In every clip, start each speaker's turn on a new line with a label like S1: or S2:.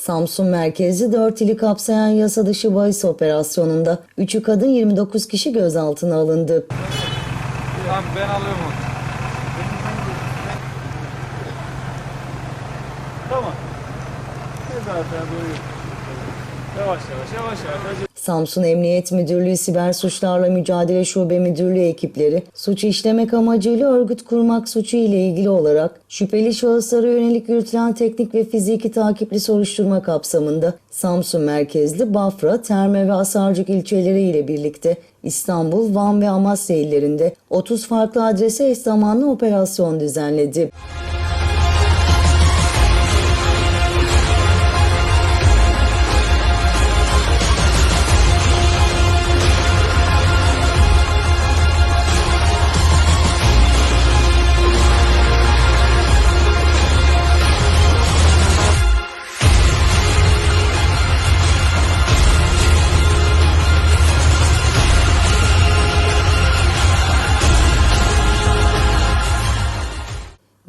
S1: Samsun merkezli 4 ili kapsayan yasa dışı bahis operasyonunda 3'ü kadın 29 kişi gözaltına alındı.
S2: Tamam ben alıyorum onu. Tamam. Zaten duruyor. Yavaş yavaş yavaş yavaş.
S1: Samsun Emniyet Müdürlüğü Siber Suçlarla Mücadele Şube Müdürlüğü ekipleri suçu işlemek amacıyla örgüt kurmak suçu ile ilgili olarak şüpheli şahıslara yönelik yürütülen teknik ve fiziki takipli soruşturma kapsamında Samsun merkezli Bafra, Terme ve Asarcık ilçeleri ile birlikte İstanbul, Van ve Amasya illerinde 30 farklı adrese eş zamanlı operasyon düzenledi.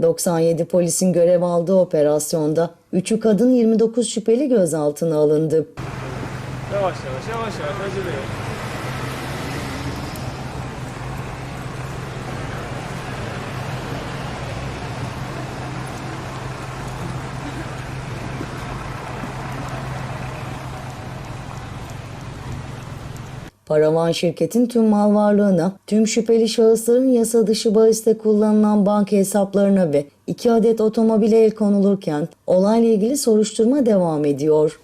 S1: ...97 polisin görev aldığı operasyonda 3'ü kadın 29 şüpheli gözaltına alındı.
S2: yavaş yavaş yavaş yavaş acele
S1: Paravan şirketin tüm mal varlığına, tüm şüpheli şahısların yasa dışı bahiste kullanılan banka hesaplarına ve 2 adet otomobile el konulurken olayla ilgili soruşturma devam ediyor.